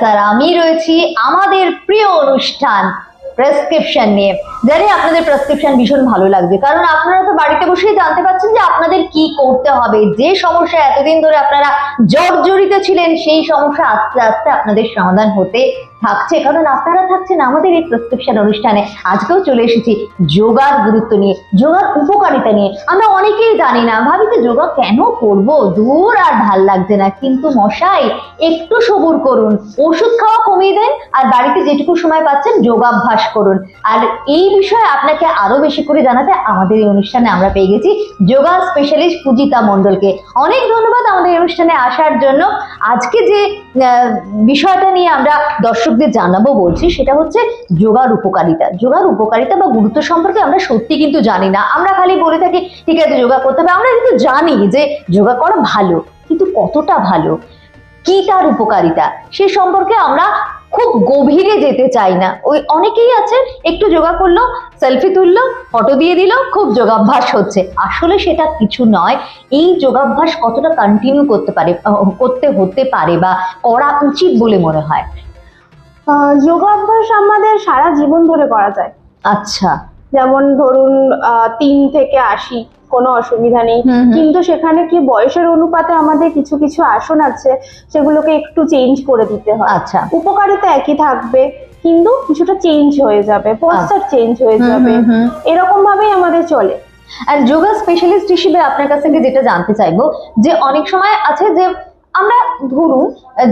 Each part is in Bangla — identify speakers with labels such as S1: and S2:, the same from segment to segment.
S1: স্যার আমি রয়েছি আমাদের প্রিয় অনুষ্ঠান প্রেসক্রিপশন নিয়ে। জানি আপনাদের প্রেসক্রিপশন ভীষণ ভালো লাগবে কারণ আপনারা তো বাড়িতে বসেই জানতে পারছেন যে আপনাদের কি করতে হবে। যে সমস্যা এতদিন ধরে আপনারা জর্জরিত ছিলেন, সেই সমস্যা আস্তে আস্তে আপনাদের সমাধান হতে থাকছে। কারণ আপনারা থাকছেন আমাদের এই প্রেসক্রিপশন অনুষ্ঠানে। আজকেও চলে এসেছি যোগার গুরুত্ব নিয়ে, যোগার উপকারিতা নিয়ে। আমরা অনেকেই জানি না, ভাবি যে যোগা কেন করব? দূর আর ভালো লাগছে না। কিন্তু মশাই, একটু সবুর করুন। ওষুধ খাওয়া কমিয়ে দেন আর বাড়িতে যেটুকু সময় পাচ্ছেন যোগাভ্যাস করুন। আর এই বিষয়ে আপনাকে আরও বেশি করে জানাতে আমাদের এই অনুষ্ঠানে আমরা পেয়ে গেছি যোগা স্পেশালিস্ট পূজিতা মণ্ডলকে। অনেক ধন্যবাদ আমাদের অনুষ্ঠানে আসার জন্য। আজকে যে বিষয়টা নিয়ে আমরা দর্শকদের জানাব বলছি, সেটা হচ্ছে যোগার উপকারিতা। যোগার উপকারিতা বা গুরুত্ব সম্পর্কে আমরা সত্যি কিন্তু জানি না। আমরা খালি বলে থাকি, ঠিক আছে, যোগা করতে হবে। আমরা কিন্তু জানি যে, যোগা করা ভালো, কিন্তু কতটা ভালো? কি তার উপকারিতা? সে সম্পর্কে আমরা খুব গভীরে যেতে চাই না। ওই অনেকেই আছে একটু যোগা করল সেলফি তুললো ফটো দিয়ে দিল খুব যোগাভ্যাস হচ্ছে। আসলে সেটা কিছু নয় এই যোগাভ্যাস কতটা কন্টিনিউ করতে পারে করতে হতে পারে বা করা উচিত বলে মনে হয়?
S2: যোগাভ্যাস আমাদের সারা জীবন ধরে করা যায়।
S1: আচ্ছা।
S2: যেমন ধরুন তিন থেকে আশি কোনো অসুবিধা নেই। কিন্তু সেখানে কি বয়সের অনুপাতে আমাদের কিছু কিছু আসন আছে সেগুলোকে একটু চেঞ্জ করে দিতে হয়।
S1: আচ্ছা।
S2: উপকারিতা একই থাকবে কিন্তু কিছুটা চেঞ্জ হয়ে যাবে পোস্টার চেঞ্জ হয়ে যাবে। এরকম ভাবেই আমাদের চলে।
S1: আর যোগা স্পেশালিস্ট হিসেবে আপনার কাছ থেকে যেটা জানতে চাইব যে অনেক সময় আছে যে আমরা ধরুন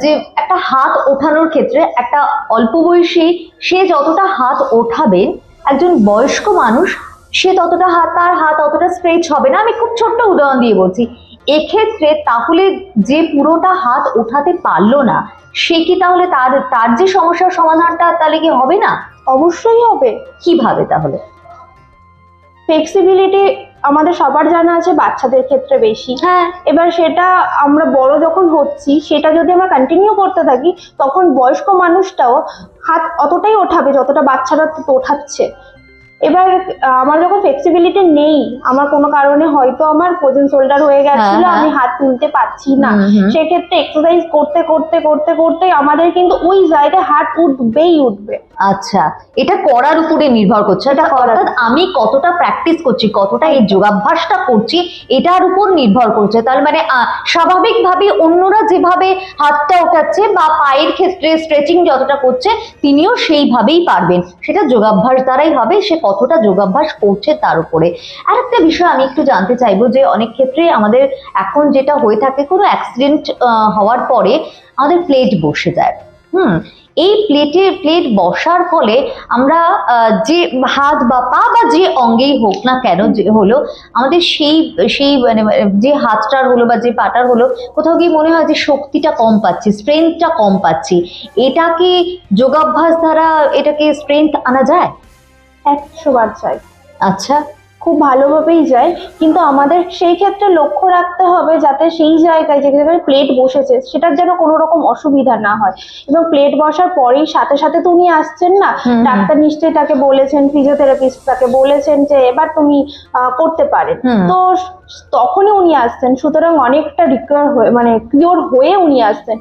S1: যে একটা হাত ওঠানোর ক্ষেত্রে একটা অল্প বয়সী সে যতটা হাত ওঠাবেন একজন বয়স্ক মানুষ সে ততটা হাত তার হাত অতটা স্ট্রেচ হবে না। আমি খুব ছোট্ট উদাহরণ দিয়ে বলছি। এক্ষেত্রে তাহলে যে পুরোটা হাত ওঠাতে পারল না সে কি তাহলে তার তার যে সমস্যার সমাধানটা তাহলে কি হবে না?
S2: অবশ্যই হবে।
S1: কীভাবে তাহলে?
S2: ফ্লেক্সিবিলিটি আমাদের সবার জানা আছে বাচ্চাদের ক্ষেত্রে বেশি।
S1: হ্যাঁ।
S2: এবার সেটা আমরা বড় যখন হচ্ছি সেটা যদি আমরা কন্টিনিউ করতে থাকি তখন বয়স্ক মানুষটাও হাত অতটাই ওঠাবে যতটা বাচ্চারা ওঠাচ্ছে। এবার আমার যখন ফ্লেক্সিবিলিটি নেই আমার কোনো কারণে হয়তো আমার ফ্রোজেন শোল্ডার হয়ে গেছিল
S1: হ্যাঁ,
S2: আমি হাত তুলতে পারছি না। সেক্ষেত্রে এক্সারসাইজ করতে করতে করতে করতে আমাদের কিন্তু ওই জায়গায় হাত উঠবেই উঠবে।
S1: আচ্ছা এটা করার উপরে নির্ভর করছে। এটা অর্থাৎ আমি কতটা প্র্যাকটিস করছি কতটা এই যোগাভ্যাসটা করছি এটার উপর নির্ভর করছে। তার মানে স্বাভাবিকভাবে অন্যরা যেভাবে হাতটা ওঠাচ্ছে বা পায়ের ক্ষেত্রে স্ট্রেচিং যতটা করছে তিনিও সেইভাবেই পারবেন। সেটা যোগাভ্যাস দ্বারাই হবে সে কতটা যোগাভ্যাস করছে তার উপরে। আর একটা বিষয় আমি একটু জানতে চাইব যে অনেক ক্ষেত্রে আমাদের এখন যেটা হয়ে থাকে, কোনো অ্যাক্সিডেন্ট হওয়ার পরে আমাদের প্লেট বসে যায়। হুম, এই প্লেটে প্লেট বসার ফলে আমরা যে হাত বা পা বা যে অঙ্গেই হোক না কেন যে হলো, আমাদের সেই সেই মানে যে হাতটার হলো বা যে পাটার হলো, কোথাও গিয়ে মনে হয় যে শক্তিটা কম পাচ্ছি স্ট্রেংথটা কম পাচ্ছি। এটা কি যোগাভ্যাস দ্বারা এটাকে স্ট্রেংথ আনা যায়?
S2: একশো বার চাই
S1: আচ্ছা।
S2: খুব ভালোভাবেই যায় কিন্তু আমাদের সেই ক্ষেত্রে লক্ষ্য রাখতে হবে যাতে সেই জায়গায় যে জায়গায় প্লেট বসেছে সেটার যেন কোনো রকম অসুবিধা না হয়। এবং প্লেট বসার পরেই সাথে সাথে তো উনি আসছেন না। ডাক্তার নিশ্চয়ই তাকে বলেছেন ফিজিওথেরাপিস্ট তাকে বলেছেন যে এবার তুমি করতে পারেন তো তখনই উনি আসছেন সুতরাং অনেকটা রিকভার হয়ে মানে কিওর হয়ে উনি আসছেন।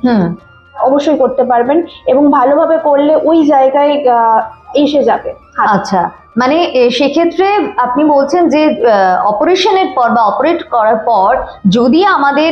S2: অবশ্যই করতে পারবেন এবং ভালোভাবে করলে ওই জায়গায় এসে যাবে।
S1: আচ্ছা মানে সেক্ষেত্রে আপনি বলছেন যে অপারেশনের পর বা অপারেট করার পর যদি আমাদের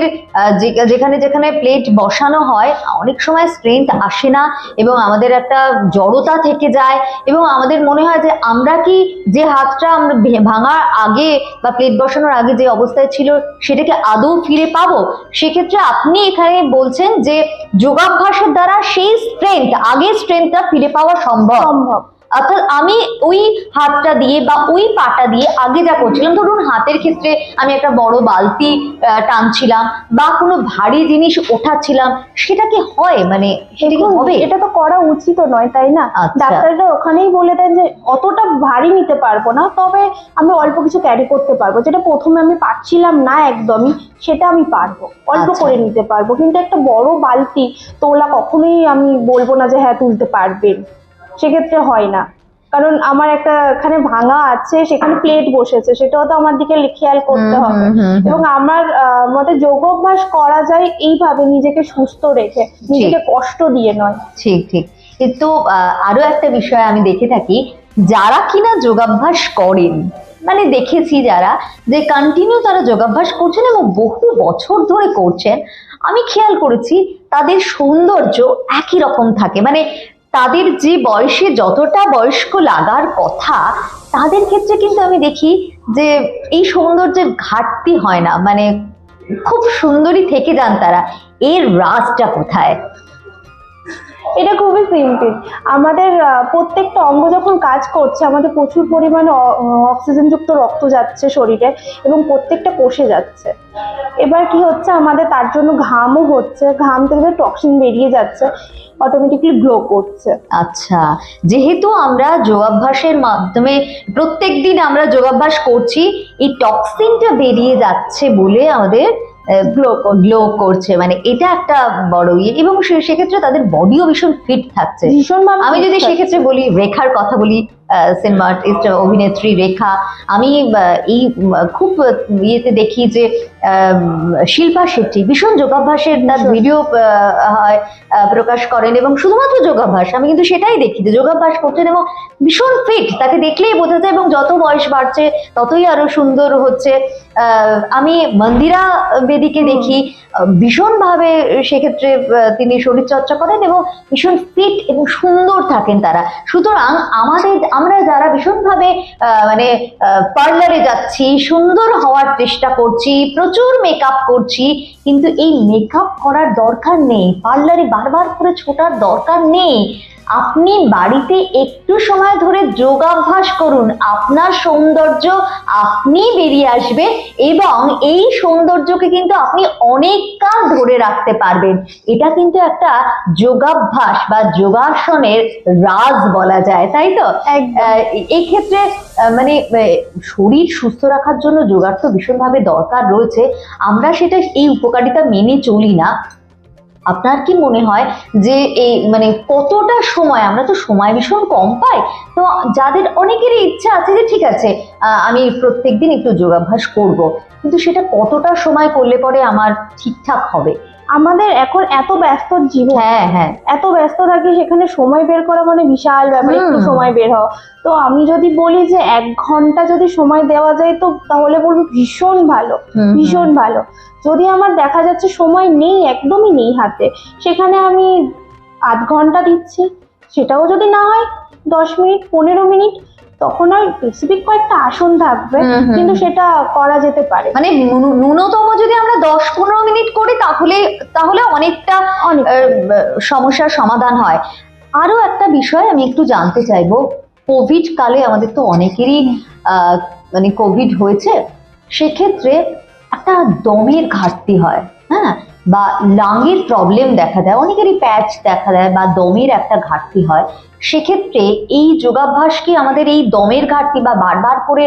S1: যেখানে যেখানে প্লেট বসানো হয় অনেক সময় স্ট্রেংথ আসে না এবং আমাদের একটা জড়তা থেকে যায় এবং আমাদের মনে হয় যে আমরা কি যে হাতটা আমরা ভাঙার আগে বা প্লেট বসানোর আগে যে অবস্থায় ছিল সেটাকে আদৌ ফিরে পাবো? সেক্ষেত্রে আপনি এখানে বলছেন যে যোগাভ্যাসের দ্বারা সেই স্ট্রেংথ আগের স্ট্রেংথটা ফিরে পাওয়া সম্ভব।
S2: সম্ভব।
S1: অর্থাৎ আমি ওই হাতটা দিয়ে বা ওই পাটা দিয়ে আগে যা করছিলাম ধরুন হাতের ক্ষেত্রে আমি একটা বড় বালতি টানছিলাম বা কোনো ভারী জিনিস ওঠাচ্ছিলাম সেটা কি হয়? মানে সেটা কি হবে?
S2: এটা তো করা উচিত নয় তাই না?
S1: আচ্ছা।
S2: ডাক্তাররা ওখানেই বলে দেন যে অতটা ভারী নিতে পারব না তবে আমি অল্প কিছু ক্যারি করতে পারব। যেটা প্রথমে আমি পারছিলাম না একদমই সেটা আমি পারব। অল্প
S1: আচ্ছা।
S2: করে নিতে পারব। কিন্তু একটা বড় বালতি তোলা কখনোই আমি বলব না যে হ্যাঁ তুলতে পারবেন। সেক্ষেত্রে হয় না। কারণ আমার একটা এখানে ভাঙা আছে সেখানে প্লেট বসেছে সেটাও তো আমার দিকে খেয়াল করতে হবে। এবং আমার মতে যোগ অভ্যাস করা যায় এইভাবে নিজেকে সুস্থ রেখে নিজেকে কষ্ট দিয়ে নয়।
S1: ঠিক ঠিক। কিন্তু আরও একটা বিষয় আমি দেখে থাকি যারা কিনা যোগাভ্যাস করেন মানে দেখেছি যারা যে কন্টিনিউ তারা যোগাভ্যাস করছেন এবং বহু বছর ধরে করছেন আমি খেয়াল করেছি তাদের সৌন্দর্য একই রকম থাকে। মানে তাদের যে বয়সে যতটা বয়স্ক লাগার কথা, তাদের ক্ষেত্রে কিন্তু আমি দেখি যে এই সৌন্দর্যের ঘাটতি হয় না। মানে খুব সুন্দরী থেকে যান তারা। এর রাজটা কোথায়?
S2: এটা খুবই সিম্পল আমাদের প্রত্যেকটা অঙ্গ যখন কাজ করছে, আমাদের প্রচুর পরিমাণে অক্সিজেনযুক্ত রক্ত যাচ্ছে শরীরে এবং প্রত্যেকটা কোষে যাচ্ছে। এবার কি হচ্ছে? আমাদের তার জন্য ঘামও হচ্ছে। ঘাম থেকে টক্সিন বেরিয়ে যাচ্ছে। অটোমেটিকলি গ্লো করছে।
S1: আচ্ছা যেহেতু আমরা যোগাভ্যাসের মাধ্যমে প্রত্যেক দিন আমরা যোগাভ্যাস করছি, এই টক্সিনটা বেরিয়ে যাচ্ছে বলে আমাদের গ্লো গ্লো করছে। মানে এটা একটা বড় ইয়ে। এবং সেক্ষেত্রে তাদের বডিও ভীষণ ফিট থাকছে।
S2: ভীষণ
S1: আমি যদি সেক্ষেত্রে বলি রেখার কথা বলি সিনেমা আর্টিস্ট অভিনেত্রী রেখা। আমি এই খুব ইয়েতে দেখি যে শিল্পা শেট্টি ভীষণ যোগাভ্যাসের তার ভিডিও হয় প্রকাশ করেন এবং শুধুমাত্র যোগাভ্যাস আমি কিন্তু সেটাই দেখি যে যোগাভ্যাস করছেন এবং ভীষণ ফিট তাকে দেখলেই বোঝা যায় এবং যত বয়স বাড়ছে ততই আরও সুন্দর হচ্ছে। আহ, আমি মন্দিরা বেদিকে দেখি ভীষণভাবে সেক্ষেত্রে তিনি শরীরচর্চা করেন এবং ভীষণ ফিট এবং সুন্দর থাকেন তারা। সুতরাং আমাদের আমরা যারা ভীষণভাবে মানে পার্লারে যাচ্ছি, সুন্দর হওয়ার চেষ্টা করছি, প্রচুর মেকআপ করছি, কিন্তু এই মেকআপ করার দরকার নেই। পার্লারে বারবার করে ছোটার দরকার নেই। আপনি বাড়িতে একটু সময় ধরে যোগাভ্যাস করুন। আপনার সৌন্দর্য আপনি বেরিয়ে আসবে এবং এই সৌন্দর্যকে কিন্তু আপনি অনেক কাল ধরে রাখতে পারবেন। এটা কিন্তু একটা যোগাভ্যাস বা যোগাসনের রাজ বলা যায় তাই তো? এই ক্ষেত্রে মানে শরীর সুস্থ রাখার জন্য যোগার তো ভীষণভাবে দরকার রয়েছে। আমরা সেটা এই উপকারিতা মেনে চলি না। আপনার কি মনে হয় যে এই মানে কতটা সময়, আমরা তো সময় ভীষণ কম পাই, তো যাদের অনেকেরই ইচ্ছা আছে যে ঠিক আছে আমি প্রত্যেকদিন একটু যোগাভ্যাস করব, কিন্তু সেটা কতটা সময় করলে পরে আমার ঠিকঠাক হবে?
S2: আমাদের এখন এত ব্যস্ত জীবন
S1: হ্যাঁ হ্যাঁ।
S2: এত ব্যস্ত থাকি সেখানে সময় বের করা মানে বিশাল ব্যাপার একটু সময় বের হওয়া। তো আমি যদি বলি যে এক ঘণ্টা যদি সময় দেওয়া যায় তো তাহলে বলব ভীষণ ভালো। ভীষণ ভালো। যদি আমার দেখা যাচ্ছে সময় নেই একদমই নেই হাতে সেখানে আমি আধ ঘণ্টা দিচ্ছি সেটাও যদি না হয় দশ মিনিট পনেরো মিনিট তখন আর স্পেসিফিক কয়েকটা আসন থাকবে কিন্তু সেটা করা যেতে পারে।
S1: মানে ন্যূনতম যদি আমরা দশ পনেরো মিনিট করি তাহলে তাহলে অনেকটা
S2: অনেক
S1: সমস্যার সমাধান হয়। আরও একটা বিষয় আমি একটু জানতে চাইব। কোভিড কালে আমাদের তো অনেকেরই আহ, মানে কোভিড হয়েছে। সেক্ষেত্রে একটা দমের ঘাটতি হয় হ্যাঁ? বা লাঙের প্রবলেম দেখা দেয়। অনেকেরই প্যাচ দেখা দেয় বা দমের একটা ঘাটতি হয়। সেক্ষেত্রে এই যোগাভ্যাস কি আমাদের এই দমের ঘাটতি বা বারবার করে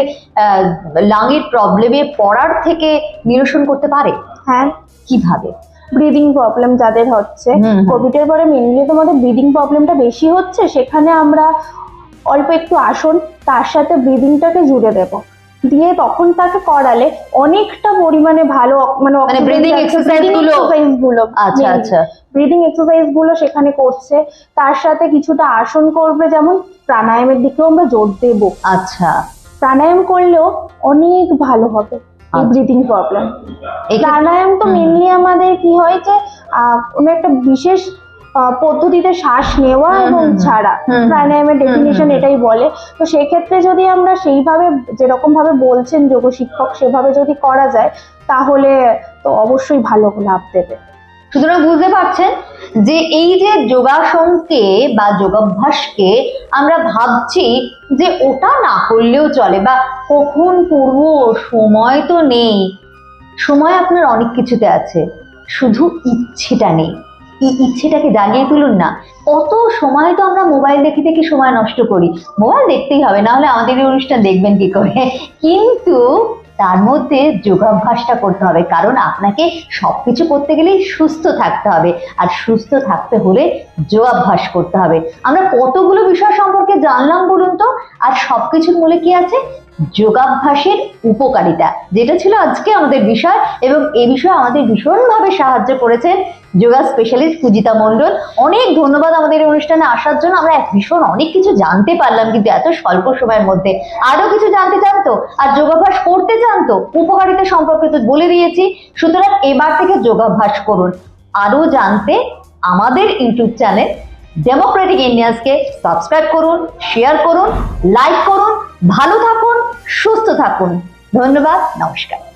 S1: লাঙের প্রবলেমে পড়ার থেকে নিরসন করতে পারে?
S2: হ্যাঁ।
S1: কীভাবে?
S2: ব্রিদিং প্রবলেম যাদের হচ্ছে। কোভিড এর পরে মেনলি তোমাদের ব্রিদিং প্রবলেমটা বেশি হচ্ছে সেখানে আমরা অল্প একটু আসন তার সাথে ব্রিদিংটাকে জুড়ে দেব। দিয়ে তখন তাকে করালে অনেকটা পরিমাণে ভালো মানে
S1: মানে exercise গুলো?
S2: এক্সারসাইজগুলো
S1: আচ্ছা আচ্ছা
S2: ব্রিদিং এক্সারসাইজগুলো সেখানে করছে তার সাথে কিছুটা আসন করবে যেমন প্রাণায়ামের দিকেও আমরা জোর দেব
S1: আচ্ছা
S2: প্রাণায়াম করলেও অনেক ভালো হবে এই
S1: আচ্ছা।
S2: ব্রিদিং প্রবলেম প্রাণায়াম তো। মেনলি আমাদের কি হয় যে আহ, কোনো একটা বিশেষ পদ্ধতিতে শ্বাস নেওয়া এবং। ছাড়া। প্রাণায়ামের ডেফিনেশন এটাই বলে। তো সেক্ষেত্রে যদি আমরা সেইভাবে যেরকম ভাবে বলছেন যোগ শিক্ষক সেভাবে যদি করা যায় তাহলে তো অবশ্যই ভালো লাভ দেবে।
S1: সুতরাং বুঝতে পারছেন যে এই যে যোগাসনকে বা যোগাভ্যাসকে আমরা ভাবছি যে ওটা না করলেও চলে বা কখন করব সময় তো নেই। সময় আপনার অনেক কিছুতে আছে শুধু ইচ্ছেটা নেই। এই ইচ্ছেটাকে জাগিয়ে তুলুন না। কত সময় তো আমরা মোবাইল দেখে দেখে সময় নষ্ট করি। মোবাইল দেখতেই হবে, না হলে আমাদের এই অনুষ্ঠান দেখবেন কি করে? কিন্তু তার মধ্যে যোগাভ্যাসটা করতে হবে, কারণ আপনাকে সবকিছু করতে গেলেই সুস্থ থাকতে হবে। আর সুস্থ থাকতে হলে যোগাভ্যাস করতে হবে। আমরা কতগুলো বিষয় সম্পর্কে জানলাম বলুন তো? আর সব সবকিছুর মূলে কি আছে? যোগাভ্যাসের উপকারিতা, যেটা ছিল আজকে আমাদের বিষয় এবং এই বিষয়ে আমাদের ভীষণভাবে সাহায্য করেছেন যোগা স্পেশালিস্ট পূজিতা মণ্ডল। অনেক ধন্যবাদ আমাদের অনুষ্ঠানে আসার জন্য। আমরা ভীষণ অনেক কিছু জানতে পারলাম কিন্তু এত স্বল্প সময়ের মধ্যে। আরও কিছু জানতে চান তো? আর যোগাভ্যাস করতে চান তো? উপকারিতা সম্পর্কে তো বলে দিয়েছি। সুতরাং এবার থেকে যোগাভ্যাস করুন। আরও জানতে আমাদের ইউটিউব চ্যানেল ডেমোক্রেটিক ইন্ডিয়ান্সকে সাবস্ক্রাইব করুন শেয়ার করুন লাইক করুন, ভালো থাকুন, সুস্থ থাকুন। ধন্যবাদ, নমস্কার।